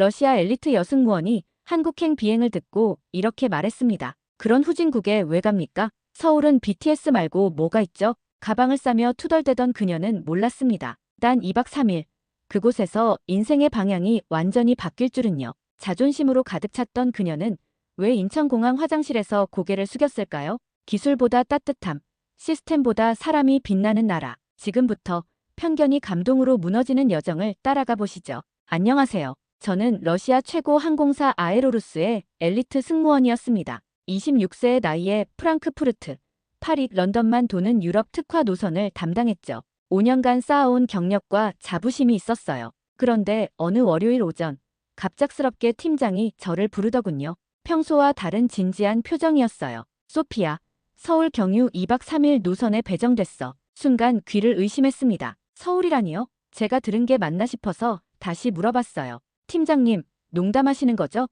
러시아 엘리트 여승무원이 한국행 비행을 듣고 이렇게 말했습니다. 그런 후진국에 왜 갑니까? 서울은 BTS 말고 뭐가 있죠? 가방을 싸며 투덜대던 그녀는 몰랐습니다. 단 2박 3일. 그곳에서 인생의 방향이 완전히 바뀔 줄은요. 자존심으로 가득 찼던 그녀는 왜 인천공항 화장실에서 고개를 숙였을까요? 기술보다 따뜻함, 시스템보다 사람이 빛나는 나라. 지금부터 편견이 감동으로 무너지는 여정을 따라가 보시죠. 안녕하세요. 저는 러시아 최고 항공사 아에로루스의 엘리트 승무원이었습니다. 26세의 나이에 프랑크푸르트, 파리, 런던만 도는 유럽 특화 노선을 담당했죠. 5년간 쌓아온 경력과 자부심이 있었어요. 그런데 어느 월요일 오전 갑작스럽게 팀장이 저를 부르더군요. 평소와 다른 진지한 표정이었어요. 소피아, 서울 경유 2박 3일 노선에 배정됐어. 순간 귀를 의심했습니다. 서울이라니요? 제가 들은 게 맞나 싶어서 다시 물어봤어요. 팀장님, 농담하시는 거죠?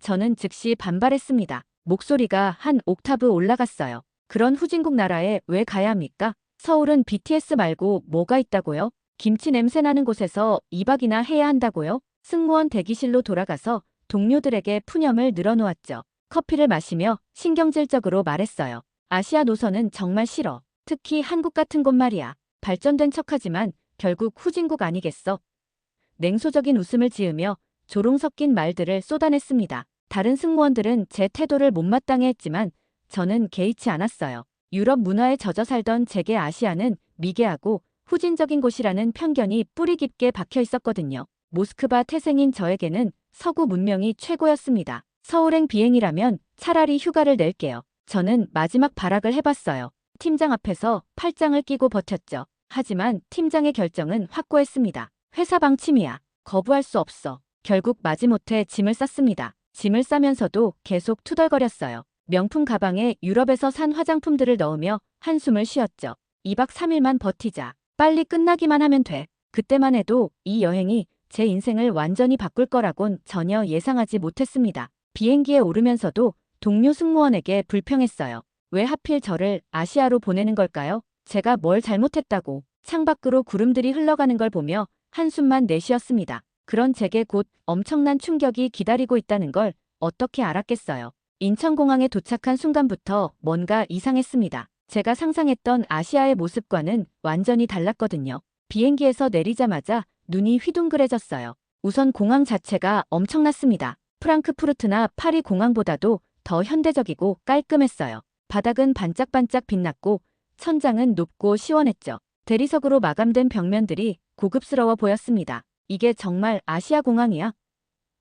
저는 즉시 반발했습니다. 목소리가 한 옥타브 올라갔어요. 그런 후진국 나라에 왜 가야 합니까? 서울은 BTS 말고 뭐가 있다고요? 김치 냄새 나는 곳에서 2박이나 해야 한다고요? 승무원 대기실로 돌아가서 동료들에게 푸념을 늘어놓았죠. 커피를 마시며 신경질적으로 말했어요. 아시아 노선은 정말 싫어. 특히 한국 같은 곳 말이야. 발전된 척하지만 결국 후진국 아니겠어? 냉소적인 웃음을 지으며 조롱 섞인 말들을 쏟아냈습니다. 다른 승무원들은 제 태도를 못마땅해 했지만 저는 개의치 않았어요. 유럽 문화에 젖어 살던 제게 아시아는 미개하고 후진적인 곳이라는 편견이 뿌리 깊게 박혀 있었거든요. 모스크바 태생인 저에게는 서구 문명이 최고였습니다. 서울행 비행이라면 차라리 휴가를 낼게요. 저는 마지막 발악을 해봤어요. 팀장 앞에서 팔짱을 끼고 버텼죠. 하지만 팀장의 결정은 확고했습니다. 회사 방침이야. 거부할 수 없어. 결국 마지못해 짐을 쌌습니다. 짐을 싸면서도 계속 투덜거렸어요. 명품 가방에 유럽에서 산 화장품들을 넣으며 한숨을 쉬었죠. 2박 3일만 버티자. 빨리 끝나기만 하면 돼. 그때만 해도 이 여행이 제 인생을 완전히 바꿀 거라곤 전혀 예상하지 못했습니다. 비행기에 오르면서도 동료 승무원에게 불평했어요. 왜 하필 저를 아시아로 보내는 걸까요? 제가 뭘 잘못했다고 창밖으로 구름들이 흘러가는 걸 보며 한숨만 내쉬었습니다. 그런 제게 곧 엄청난 충격이 기다리고 있다는 걸 어떻게 알았겠어요. 인천공항에 도착한 순간부터 뭔가 이상했습니다. 제가 상상했던 아시아의 모습과는 완전히 달랐거든요. 비행기에서 내리자마자 눈이 휘둥그레졌어요. 우선 공항 자체가 엄청났습니다. 프랑크푸르트나 파리 공항보다도 더 현대적이고 깔끔했어요. 바닥은 반짝반짝 빛났고 천장은 높고 시원했죠. 대리석으로 마감된 벽면들이 고급스러워 보였습니다. 이게 정말 아시아 공항이야?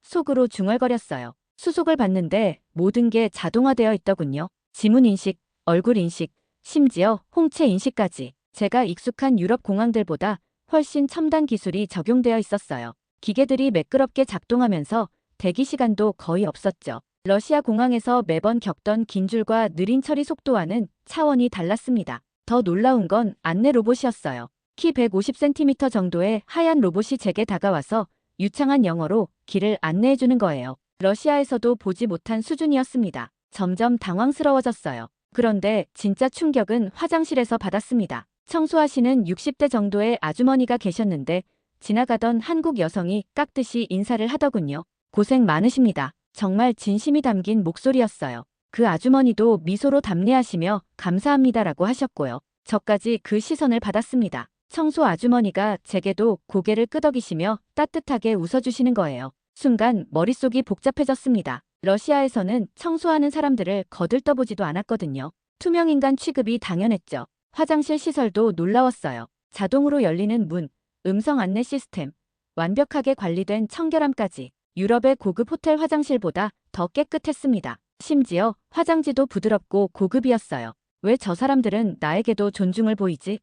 속으로 중얼거렸어요. 수속을 받는데 모든 게 자동화되어 있더군요. 지문 인식, 얼굴 인식, 심지어 홍채 인식까지. 제가 익숙한 유럽 공항들보다 훨씬 첨단 기술이 적용되어 있었어요. 기계들이 매끄럽게 작동하면서 대기 시간도 거의 없었죠. 러시아 공항에서 매번 겪던 긴 줄과 느린 처리 속도와는 차원이 달랐습니다. 더 놀라운 건 안내 로봇이었어요. 키 150cm 정도의 하얀 로봇이 제게 다가와서 유창한 영어로 길을 안내해주는 거예요. 러시아에서도 보지 못한 수준이었습니다. 점점 당황스러워졌어요. 그런데 진짜 충격은 화장실에서 받았습니다. 청소하시는 60대 정도의 아주머니가 계셨는데 지나가던 한국 여성이 깍듯이 인사를 하더군요. 고생 많으십니다. 정말 진심이 담긴 목소리였어요. 그 아주머니도 미소로 답례하시며 감사합니다라고 하셨고요. 저까지 그 시선을 받았습니다. 청소 아주머니가 제게도 고개를 끄덕이시며 따뜻하게 웃어주시는 거예요. 순간 머릿속이 복잡해졌습니다. 러시아에서는 청소하는 사람들을 거들떠보지도 않았거든요. 투명인간 취급이 당연했죠. 화장실 시설도 놀라웠어요. 자동으로 열리는 문, 음성 안내 시스템, 완벽하게 관리된 청결함까지 유럽의 고급 호텔 화장실보다 더 깨끗했습니다. 심지어 화장지도 부드럽고 고급이었어요. 왜 저 사람들은 나에게도 존중을 보이지?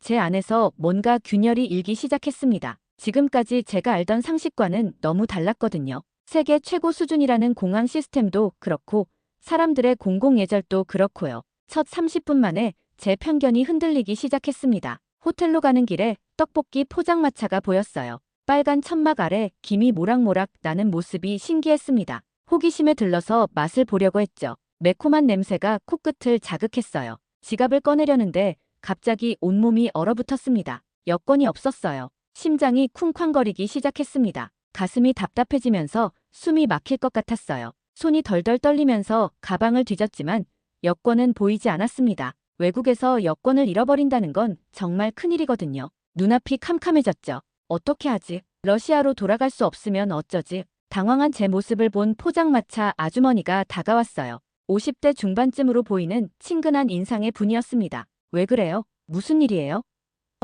제 안에서 뭔가 균열이 일기 시작했습니다. 지금까지 제가 알던 상식과는 너무 달랐거든요. 세계 최고 수준이라는 공항 시스템도 그렇고 사람들의 공공예절도 그렇고요. 첫 30분 만에 제 편견이 흔들리기 시작했습니다. 호텔로 가는 길에 떡볶이 포장마차가 보였어요. 빨간 천막 아래 김이 모락모락 나는 모습이 신기했습니다. 호기심에 들러서 맛을 보려고 했죠. 매콤한 냄새가 코끝을 자극했어요. 지갑을 꺼내려는데 갑자기 온몸이 얼어붙었습니다. 여권이 없었어요. 심장이 쿵쾅거리기 시작했습니다. 가슴이 답답해지면서 숨이 막힐 것 같았어요. 손이 덜덜 떨리면서 가방을 뒤졌지만 여권은 보이지 않았습니다. 외국에서 여권을 잃어버린다는 건 정말 큰일이거든요. 눈앞이 캄캄해졌죠. 어떻게 하지? 러시아로 돌아갈 수 없으면 어쩌지? 당황한 제 모습을 본 포장마차 아주머니가 다가왔어요. 50대 중반쯤으로 보이는 친근한 인상의 분이었습니다. 왜 그래요? 무슨 일이에요?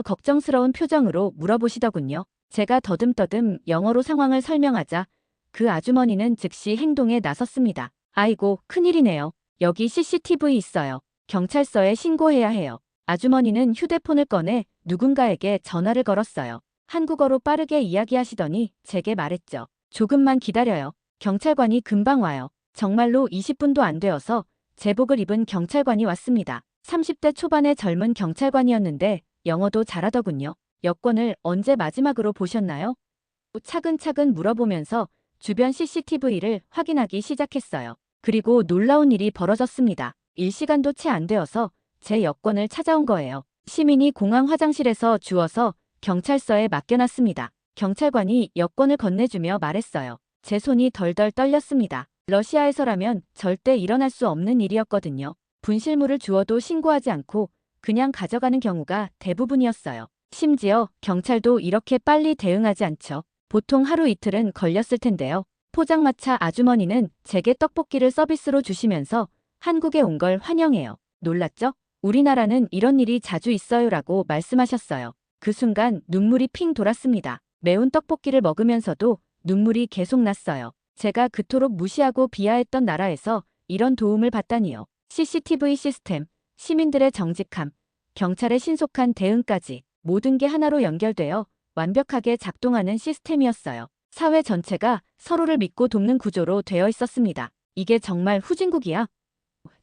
걱정스러운 표정으로 물어보시더군요. 제가 더듬더듬 영어로 상황을 설명하자 그 아주머니는 즉시 행동에 나섰습니다. 아이고, 큰일이네요. 여기 CCTV 있어요. 경찰서에 신고해야 해요. 아주머니는 휴대폰을 꺼내 누군가에게 전화를 걸었어요. 한국어로 빠르게 이야기하시더니 제게 말했죠. 조금만 기다려요. 경찰관이 금방 와요. 정말로 20분도 안 되어서 제복을 입은 경찰관이 왔습니다. 30대 초반의 젊은 경찰관이었는데 영어도 잘하더군요. 여권을 언제 마지막으로 보셨나요? 차근차근 물어보면서 주변 CCTV를 확인하기 시작했어요. 그리고 놀라운 일이 벌어졌습니다. 일시간도 채 안 되어서 제 여권을 찾아온 거예요. 시민이 공항 화장실에서 주워서 경찰서에 맡겨놨습니다. 경찰관이 여권을 건네주며 말했어요. 제 손이 덜덜 떨렸습니다. 러시아에서라면 절대 일어날 수 없는 일이었거든요. 분실물을 주워도 신고하지 않고 그냥 가져가는 경우가 대부분이었어요. 심지어 경찰도 이렇게 빨리 대응하지 않죠. 보통 하루 이틀은 걸렸을 텐데요. 포장마차 아주머니는 제게 떡볶이를 서비스로 주시면서 한국에 온 걸 환영해요. 놀랐죠? 우리나라는 이런 일이 자주 있어요 라고 말씀하셨어요. 그 순간 눈물이 핑 돌았습니다. 매운 떡볶이를 먹으면서도 눈물이 계속 났어요. 제가 그토록 무시하고 비하했던 나라에서 이런 도움을 받다니요. CCTV 시스템, 시민들의 정직함, 경찰의 신속한 대응까지 모든 게 하나로 연결되어 완벽하게 작동하는 시스템이었어요. 사회 전체가 서로를 믿고 돕는 구조로 되어 있었습니다. 이게 정말 후진국이야?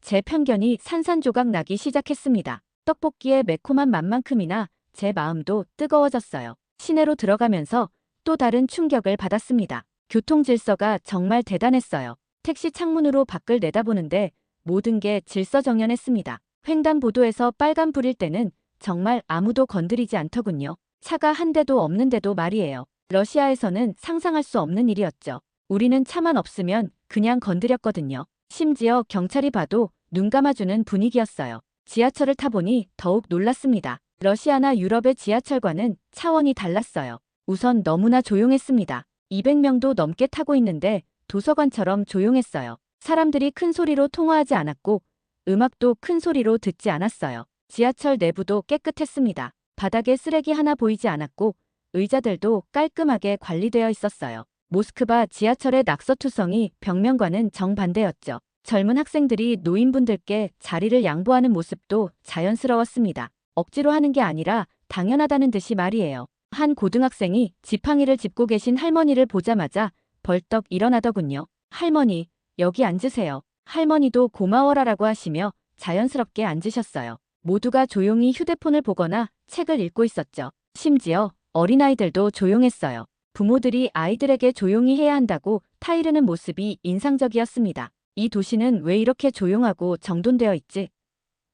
제 편견이 산산조각 나기 시작했습니다. 떡볶이의 매콤한 맛만큼이나 제 마음도 뜨거워졌어요. 시내로 들어가면서 또 다른 충격을 받았습니다. 교통 질서가 정말 대단했어요. 택시 창문으로 밖을 내다보는데 모든 게 질서정연했습니다. 횡단보도에서 빨간 불일 때는 정말 아무도 건드리지 않더군요. 차가 한 대도 없는데도 말이에요. 러시아에서는 상상할 수 없는 일이었죠. 우리는 차만 없으면 그냥 건드렸거든요. 심지어 경찰이 봐도 눈 감아주는 분위기였어요. 지하철을 타보니 더욱 놀랐습니다. 러시아나 유럽의 지하철과는 차원이 달랐어요. 우선 너무나 조용했습니다. 200명도 넘게 타고 있는데 도서관처럼 조용했어요. 사람들이 큰 소리로 통화하지 않았고 음악도 큰 소리로 듣지 않았어요. 지하철 내부도 깨끗했습니다. 바닥에 쓰레기 하나 보이지 않았고 의자들도 깔끔하게 관리되어 있었어요. 모스크바 지하철의 낙서투성이 벽면과는 정반대였죠. 젊은 학생들이 노인분들께 자리를 양보하는 모습도 자연스러웠습니다. 억지로 하는 게 아니라 당연하다는 듯이 말이에요. 한 고등학생이 지팡이를 짚고 계신 할머니를 보자마자 벌떡 일어나더군요. 할머니, 여기 앉으세요. 할머니도 고마워라라고 하시며 자연스럽게 앉으셨어요. 모두가 조용히 휴대폰을 보거나 책을 읽고 있었죠. 심지어 어린아이들도 조용했어요. 부모들이 아이들에게 조용히 해야 한다고 타이르는 모습이 인상적이었습니다. 이 도시는 왜 이렇게 조용하고 정돈되어 있지?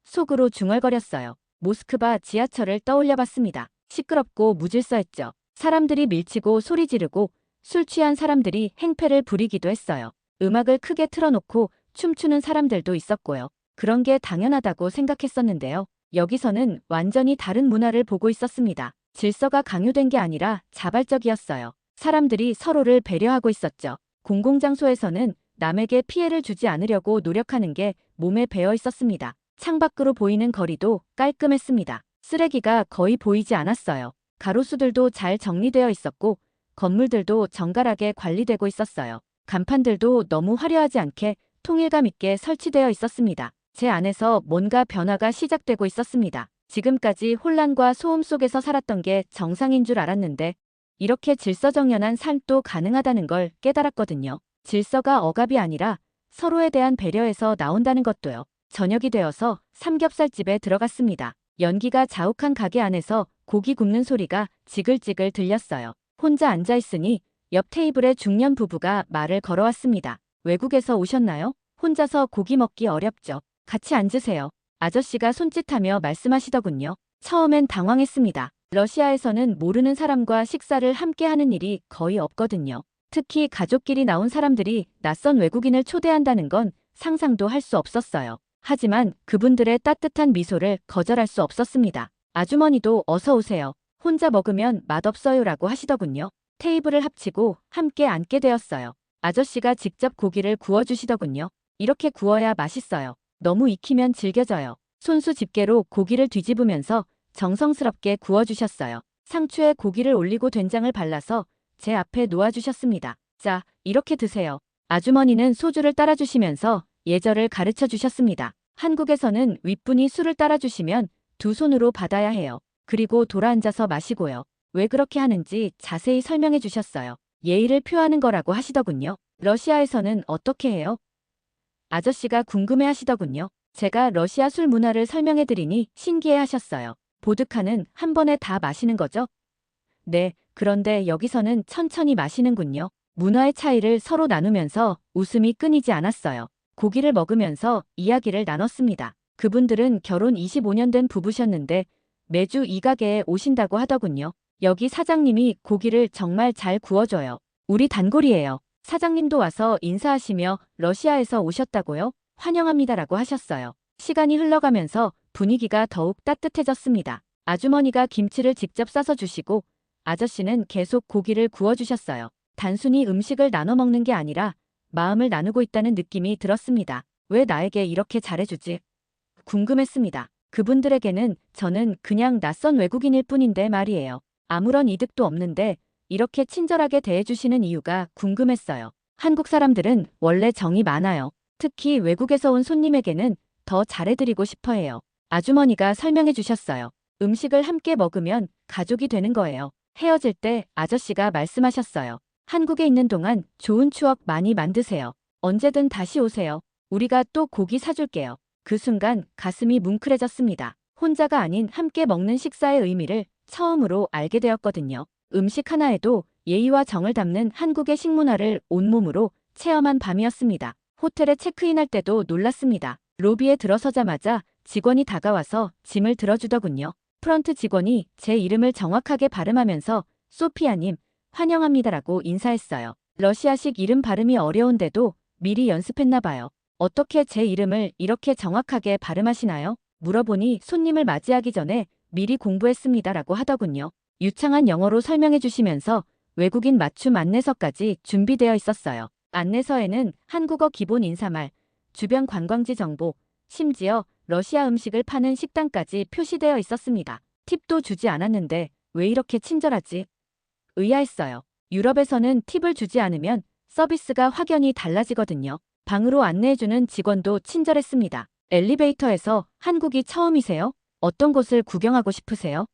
속으로 중얼거렸어요. 모스크바 지하철을 떠올려 봤습니다. 시끄럽고 무질서했죠. 사람들이 밀치고 소리 지르고 술 취한 사람들이 행패를 부리기도 했어요. 음악을 크게 틀어놓고 춤추는 사람들도 있었고요. 그런 게 당연하다고 생각했었는데요. 여기서는 완전히 다른 문화를 보고 있었습니다. 질서가 강요된 게 아니라 자발적이었어요. 사람들이 서로를 배려하고 있었죠. 공공장소에서는 남에게 피해를 주지 않으려고 노력하는 게 몸에 배어 있었습니다. 창밖으로 보이는 거리도 깔끔했습니다. 쓰레기가 거의 보이지 않았어요. 가로수들도 잘 정리되어 있었고 건물들도 정갈하게 관리되고 있었어요. 간판들도 너무 화려하지 않게 통일감 있게 설치되어 있었습니다. 제 안에서 뭔가 변화가 시작되고 있었습니다. 지금까지 혼란과 소음 속에서 살았던 게 정상인 줄 알았는데 이렇게 질서정연한 삶도 가능하다는 걸 깨달았거든요. 질서가 억압이 아니라 서로에 대한 배려에서 나온다는 것도요. 저녁이 되어서 삼겹살집에 들어갔습니다. 연기가 자욱한 가게 안에서 고기 굽는 소리가 지글지글 들렸어요. 혼자 앉아있으니 옆 테이블에 중년 부부가 말을 걸어왔습니다. 외국에서 오셨나요? 혼자서 고기 먹기 어렵죠. 같이 앉으세요. 아저씨가 손짓하며 말씀하시더군요. 처음엔 당황했습니다. 러시아에서는 모르는 사람과 식사를 함께 하는 일이 거의 없거든요. 특히 가족끼리 나온 사람들이 낯선 외국인을 초대한다는 건 상상도 할 수 없었어요. 하지만 그분들의 따뜻한 미소를 거절할 수 없었습니다. 아주머니도 어서 오세요. 혼자 먹으면 맛없어요라고 하시더군요. 테이블을 합치고 함께 앉게 되었어요. 아저씨가 직접 고기를 구워주시더군요. 이렇게 구워야 맛있어요. 너무 익히면 질겨져요. 손수 집게로 고기를 뒤집으면서 정성스럽게 구워주셨어요. 상추에 고기를 올리고 된장을 발라서 제 앞에 놓아주셨습니다. 자, 이렇게 드세요. 아주머니는 소주를 따라주시면서 예절을 가르쳐 주셨습니다. 한국에서는 윗분이 술을 따라주시면 두 손으로 받아야 해요. 그리고 돌아앉아서 마시고요. 왜 그렇게 하는지 자세히 설명해 주셨어요. 예의를 표하는 거라고 하시더군요. 러시아에서는 어떻게 해요? 아저씨가 궁금해 하시더군요. 제가 러시아 술 문화를 설명해 드리니 신기해 하셨어요. 보드카는 한 번에 다 마시는 거죠? 네, 그런데 여기서는 천천히 마시는군요. 문화의 차이를 서로 나누면서 웃음이 끊이지 않았어요. 고기를 먹으면서 이야기를 나눴습니다. 그분들은 결혼 25년 된 부부셨는데 매주 이 가게에 오신다고 하더군요. 여기 사장님이 고기를 정말 잘 구워줘요. 우리 단골이에요. 사장님도 와서 인사하시며 러시아에서 오셨다고요? 환영합니다라고 하셨어요. 시간이 흘러가면서 분위기가 더욱 따뜻해졌습니다. 아주머니가 김치를 직접 싸서 주시고 아저씨는 계속 고기를 구워주셨어요. 단순히 음식을 나눠 먹는 게 아니라 마음을 나누고 있다는 느낌이 들었습니다. 왜 나에게 이렇게 잘해주지? 궁금했습니다. 그분들에게는 저는 그냥 낯선 외국인일 뿐인데 말이에요. 아무런 이득도 없는데 이렇게 친절하게 대해주시는 이유가 궁금했어요. 한국 사람들은 원래 정이 많아요. 특히 외국에서 온 손님에게는 더 잘해드리고 싶어 해요. 아주머니가 설명해 주셨어요. 음식을 함께 먹으면 가족이 되는 거예요. 헤어질 때 아저씨가 말씀하셨어요. 한국에 있는 동안 좋은 추억 많이 만드세요. 언제든 다시 오세요. 우리가 또 고기 사줄게요. 그 순간 가슴이 뭉클해졌습니다. 혼자가 아닌 함께 먹는 식사의 의미를 처음으로 알게 되었거든요. 음식 하나에도 예의와 정을 담는 한국의 식문화를 온몸으로 체험한 밤이었습니다. 호텔에 체크인할 때도 놀랐습니다. 로비에 들어서자마자 직원이 다가와서 짐을 들어주더군요. 프런트 직원이 제 이름을 정확하게 발음하면서 소피아님, 환영합니다라고 인사했어요. 러시아식 이름 발음이 어려운데도 미리 연습했나 봐요. 어떻게 제 이름을 이렇게 정확하게 발음하시나요? 물어보니 손님을 맞이하기 전에 미리 공부했습니다라고 하더군요. 유창한 영어로 설명해 주시면서 외국인 맞춤 안내서까지 준비되어 있었어요. 안내서에는 한국어 기본 인사말, 주변 관광지 정보, 심지어 러시아 음식을 파는 식당까지 표시되어 있었습니다. 팁도 주지 않았는데 왜 이렇게 친절하지? 의아했어요. 유럽에서는 팁을 주지 않으면 서비스가 확연히 달라지거든요. 방으로 안내해주는 직원도 친절했습니다. 엘리베이터에서 한국이 처음이세요? 어떤 곳을 구경하고 싶으세요?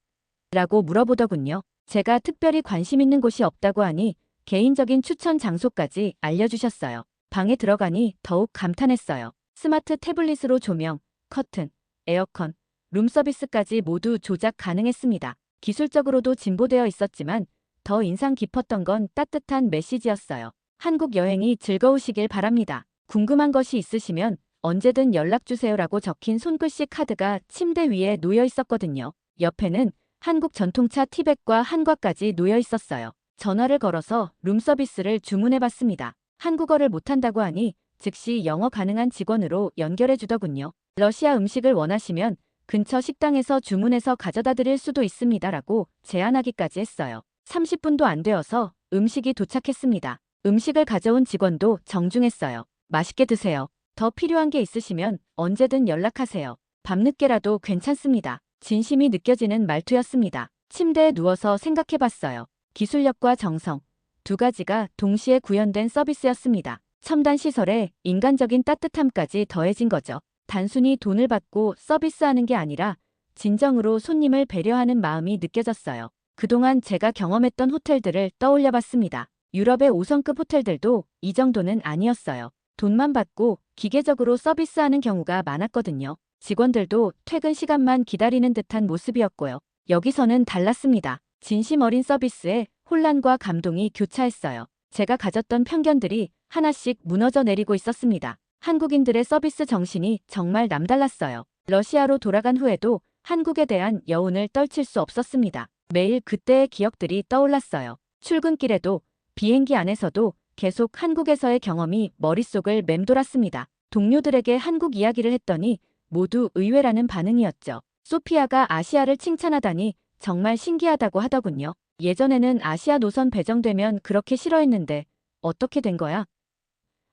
라고 물어보더군요. 제가 특별히 관심 있는 곳이 없다고 하니 개인적인 추천 장소까지 알려주셨어요. 방에 들어가니 더욱 감탄했어요. 스마트 태블릿으로 조명, 커튼, 에어컨, 룸서비스까지 모두 조작 가능했습니다. 기술적으로도 진보되어 있었지만 더 인상 깊었던 건 따뜻한 메시지였어요. 한국 여행이 즐거우시길 바랍니다. 궁금한 것이 있으시면 언제든 연락주세요라고 적힌 손글씨 카드가 침대 위에 놓여 있었거든요. 옆에는 한국 전통차 티백과 한과까지 놓여 있었어요. 전화를 걸어서 룸서비스를 주문해봤습니다. 한국어를 못한다고 하니 즉시 영어 가능한 직원으로 연결해 주더군요. 러시아 음식을 원하시면 근처 식당에서 주문해서 가져다 드릴 수도 있습니다라고 제안하기까지 했어요. 30분도 안 되어서 음식이 도착했습니다. 음식을 가져온 직원도 정중했어요. 맛있게 드세요. 더 필요한 게 있으시면 언제든 연락하세요. 밤늦게라도 괜찮습니다. 진심이 느껴지는 말투였습니다. 침대에 누워서 생각해봤어요. 기술력과 정성, 두 가지가 동시에 구현된 서비스였습니다. 첨단 시설에 인간적인 따뜻함까지 더해진 거죠. 단순히 돈을 받고 서비스하는 게 아니라 진정으로 손님을 배려하는 마음이 느껴졌어요. 그동안 제가 경험했던 호텔들을 떠올려 봤습니다. 유럽의 5성급 호텔들도 이 정도는 아니었어요. 돈만 받고 기계적으로 서비스하는 경우가 많았거든요. 직원들도 퇴근 시간만 기다리는 듯한 모습이었고요. 여기서는 달랐습니다. 진심 어린 서비스에 혼란과 감동이 교차했어요. 제가 가졌던 편견들이 하나씩 무너져 내리고 있었습니다. 한국인들의 서비스 정신이 정말 남달랐어요. 러시아로 돌아간 후에도 한국에 대한 여운을 떨칠 수 없었습니다. 매일 그때의 기억들이 떠올랐어요. 출근길에도 비행기 안에서도 계속 한국에서의 경험이 머릿속을 맴돌았습니다. 동료들에게 한국 이야기를 했더니 모두 의외라는 반응이었죠. 소피아가 아시아를 칭찬하다니 정말 신기하다고 하더군요. 예전에는 아시아 노선 배정되면 그렇게 싫어했는데 어떻게 된 거야?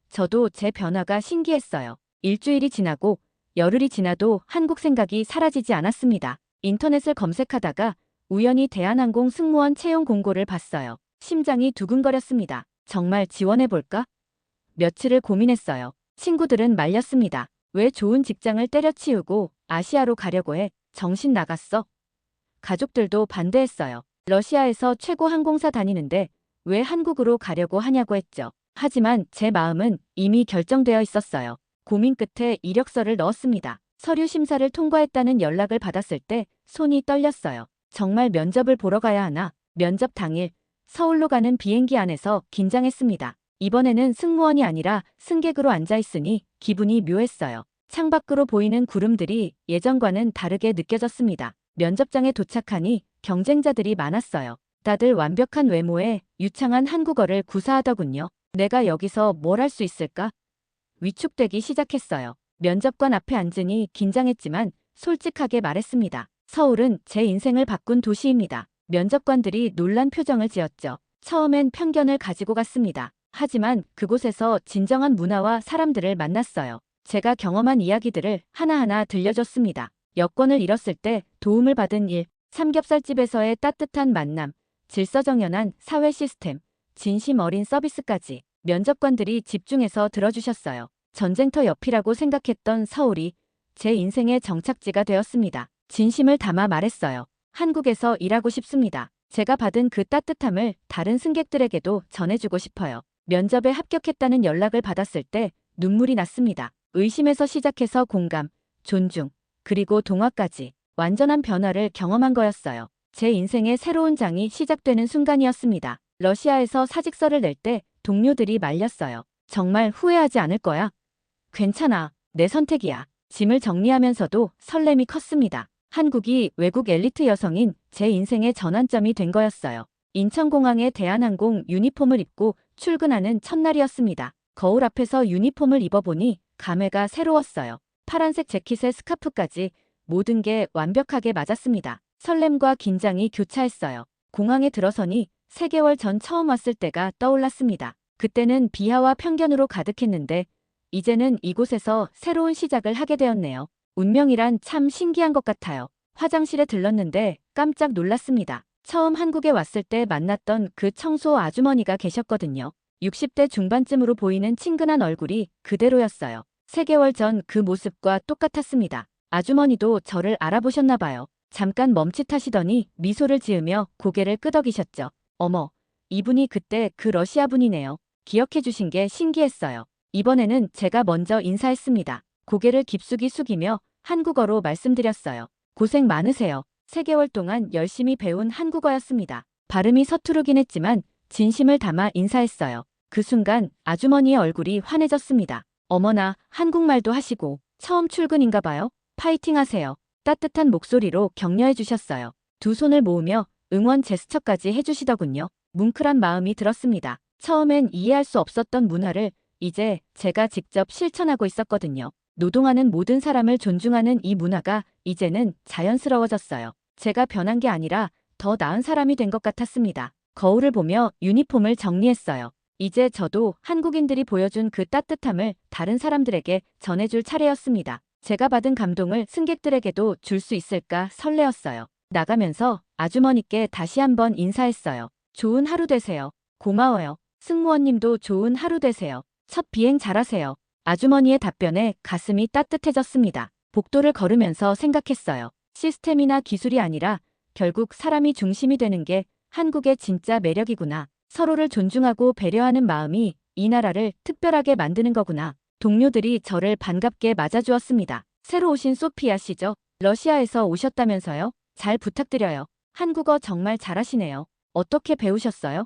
저도 제 변화가 신기했어요. 일주일이 지나고 열흘이 지나도 한국 생각이 사라지지 않았습니다. 인터넷을 검색하다가 우연히 대한항공 승무원 채용 공고를 봤어요. 심장이 두근거렸습니다. 정말 지원해볼까? 며칠을 고민했어요. 친구들은 말렸습니다. 왜 좋은 직장을 때려치우고 아시아로 가려고 해? 정신 나갔어? 가족들도 반대했어요. 러시아에서 최고 항공사 다니는데 왜 한국으로 가려고 하냐고 했죠. 하지만 제 마음은 이미 결정되어 있었어요. 고민 끝에 이력서를 넣었습니다. 서류 심사를 통과했다는 연락을 받았을 때 손이 떨렸어요. 정말 면접을 보러 가야 하나? 면접 당일 서울로 가는 비행기 안에서 긴장했습니다. 이번에는 승무원이 아니라 승객으로 앉아 있으니 기분이 묘했어요. 창밖으로 보이는 구름들이 예전과는 다르게 느껴졌습니다. 면접장에 도착하니 경쟁자들이 많았어요. 다들 완벽한 외모에 유창한 한국어를 구사하더군요. 내가 여기서 뭘 할 수 있을까? 위축되기 시작했어요. 면접관 앞에 앉으니 긴장했지만 솔직하게 말했습니다. 서울은 제 인생을 바꾼 도시입니다. 면접관들이 놀란 표정을 지었죠. 처음엔 편견을 가지고 갔습니다. 하지만 그곳에서 진정한 문화와 사람들을 만났어요. 제가 경험한 이야기들을 하나하나 들려줬습니다. 여권을 잃었을 때 도움을 받은 일, 삼겹살집에서의 따뜻한 만남, 질서정연한 사회 시스템, 진심 어린 서비스까지 면접관들이 집중해서 들어주셨어요. 전쟁터 옆이라고 생각했던 서울이 제 인생의 정착지가 되었습니다. 진심을 담아 말했어요. 한국에서 일하고 싶습니다. 제가 받은 그 따뜻함을 다른 승객들에게도 전해주고 싶어요. 면접에 합격했다는 연락을 받았을 때 눈물이 났습니다. 의심에서 시작해서 공감, 존중, 그리고 동화까지 완전한 변화를 경험한 거였어요. 제 인생의 새로운 장이 시작되는 순간이었습니다. 러시아에서 사직서를 낼 때 동료들이 말렸어요. 정말 후회하지 않을 거야. 괜찮아. 내 선택이야. 짐을 정리하면서도 설렘이 컸습니다. 한국이 외국 엘리트 여성인 제 인생의 전환점이 된 거였어요. 인천공항에 대한항공 유니폼을 입고 출근하는 첫날이었습니다. 거울 앞에서 유니폼을 입어보니 감회가 새로웠어요. 파란색 재킷에 스카프까지 모든 게 완벽하게 맞았습니다. 설렘과 긴장이 교차했어요. 공항에 들어서니 3개월 전 처음 왔을 때가 떠올랐습니다. 그때는 비하와 편견으로 가득했는데 이제는 이곳에서 새로운 시작을 하게 되었네요. 운명이란 참 신기한 것 같아요. 화장실에 들렀는데 깜짝 놀랐습니다. 처음 한국에 왔을 때 만났던 그 청소 아주머니가 계셨거든요. 60대 중반쯤으로 보이는 친근한 얼굴이 그대로였어요. 3개월 전 그 모습과 똑같았습니다. 아주머니도 저를 알아보셨나 봐요. 잠깐 멈칫하시더니 미소를 지으며 고개를 끄덕이셨죠. 어머, 이분이 그때 그 러시아 분이네요. 기억해 주신 게 신기했어요. 이번에는 제가 먼저 인사했습니다. 고개를 깊숙이 숙이며 한국어로 말씀드렸어요. 고생 많으세요. 3개월 동안 열심히 배운 한국어였습니다. 발음이 서투르긴 했지만 진심을 담아 인사했어요. 그 순간 아주머니의 얼굴이 환해졌습니다. 어머나, 한국말도 하시고 처음 출근인가 봐요. 파이팅 하세요. 따뜻한 목소리로 격려해 주셨어요. 두 손을 모으며 응원 제스처까지 해주시더군요. 뭉클한 마음이 들었습니다. 처음엔 이해할 수 없었던 문화를 이제 제가 직접 실천하고 있었거든요. 노동하는 모든 사람을 존중하는 이 문화가 이제는 자연스러워졌어요. 제가 변한 게 아니라 더 나은 사람이 된 것 같았습니다. 거울을 보며 유니폼을 정리했어요. 이제 저도 한국인들이 보여준 그 따뜻함을 다른 사람들에게 전해줄 차례였습니다. 제가 받은 감동을 승객들에게도 줄 수 있을까 설레었어요. 나가면서 아주머니께 다시 한번 인사했어요. 좋은 하루 되세요. 고마워요. 승무원님도 좋은 하루 되세요. 첫 비행 잘하세요. 아주머니의 답변에 가슴이 따뜻해졌습니다. 복도를 걸으면서 생각했어요. 시스템이나 기술이 아니라 결국 사람이 중심이 되는 게 한국의 진짜 매력이구나. 서로를 존중하고 배려하는 마음이 이 나라를 특별하게 만드는 거구나. 동료들이 저를 반갑게 맞아주었습니다. 새로 오신 소피아 씨죠? 러시아에서 오셨다면서요? 잘 부탁드려요. 한국어 정말 잘하시네요. 어떻게 배우셨어요?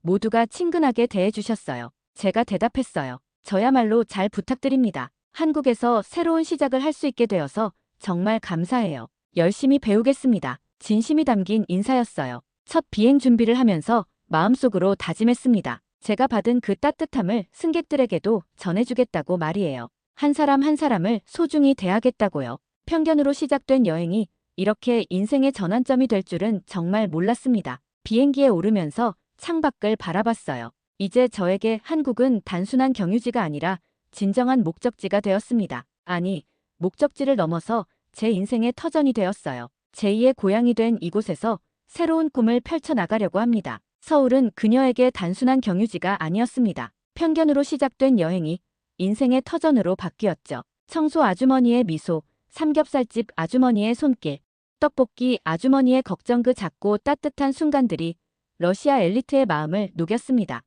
모두가 친근하게 대해주셨어요. 제가 대답했어요. 저야말로 잘 부탁드립니다. 한국에서 새로운 시작을 할 수 있게 되어서 정말 감사해요. 열심히 배우겠습니다. 진심이 담긴 인사였어요. 첫 비행 준비를 하면서 마음속으로 다짐했습니다. 제가 받은 그 따뜻함을 승객들에게도 전해주겠다고 말이에요. 한 사람 한 사람을 소중히 대하겠다고요. 편견으로 시작된 여행이 이렇게 인생의 전환점이 될 줄은 정말 몰랐습니다. 비행기에 오르면서 창밖을 바라봤어요. 이제 저에게 한국은 단순한 경유지가 아니라 진정한 목적지가 되었습니다. 아니, 목적지를 넘어서 제 인생의 터전이 되었어요. 제2의 고향이 된 이곳에서 새로운 꿈을 펼쳐나가려고 합니다. 서울은 그녀에게 단순한 경유지가 아니었습니다. 편견으로 시작된 여행이 인생의 터전으로 바뀌었죠. 청소 아주머니의 미소, 삼겹살집 아주머니의 손길, 떡볶이 아주머니의 걱정 그 작고 따뜻한 순간들이 러시아 엘리트의 마음을 녹였습니다.